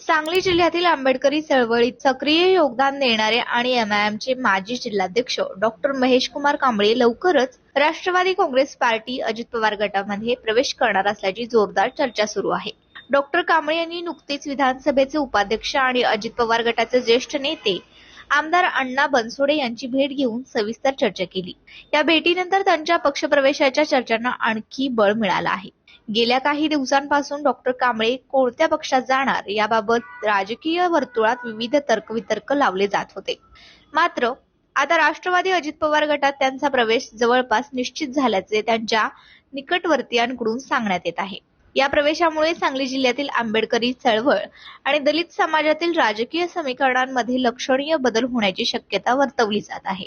सांगली जिल्ह्यातील आंबेडकरी चळवळीत सक्रिय योगदान देणारे आणि एमआयएमचे माजी जिल्हाध्यक्ष डॉक्टर महेश कुमार कांबळे लवकरच राष्ट्रवादी काँग्रेस पार्टी अजित पवार गटामध्ये प्रवेश करणार असल्याची जोरदार चर्चा सुरू आहे. डॉक्टर कांबळे यांनी नुकतेच विधानसभेचे उपाध्यक्ष आणि अजित पवार गटाचे ज्येष्ठ नेते आमदार अण्णा बनसोडे यांची भेट घेऊन सविस्तर चर्चा केली. या भेटीनंतर त्यांच्या पक्षप्रवेशाच्या चर्चांना आणखी बळ मिळालं आहे. गेल्या काही दिवसांपासून डॉक्टर कांबळे कोणत्या पक्षात जाणार याबाबत राजकीय वर्तुळात विविध तर्कवितर्क लावले जात होते. मात्र आता राष्ट्रवादी अजित पवार गटात त्यांचा प्रवेश जवळपास निश्चित झाल्याचे त्यांच्या निकटवर्तीयांकडून सांगण्यात येत आहे. या प्रवेशामुळे सांगली जिल्ह्यातील आंबेडकरी चळवळ आणि दलित समाजातील राजकीय समीकरणांमध्ये लक्षणीय बदल होण्याची शक्यता वर्तवली जात आहे.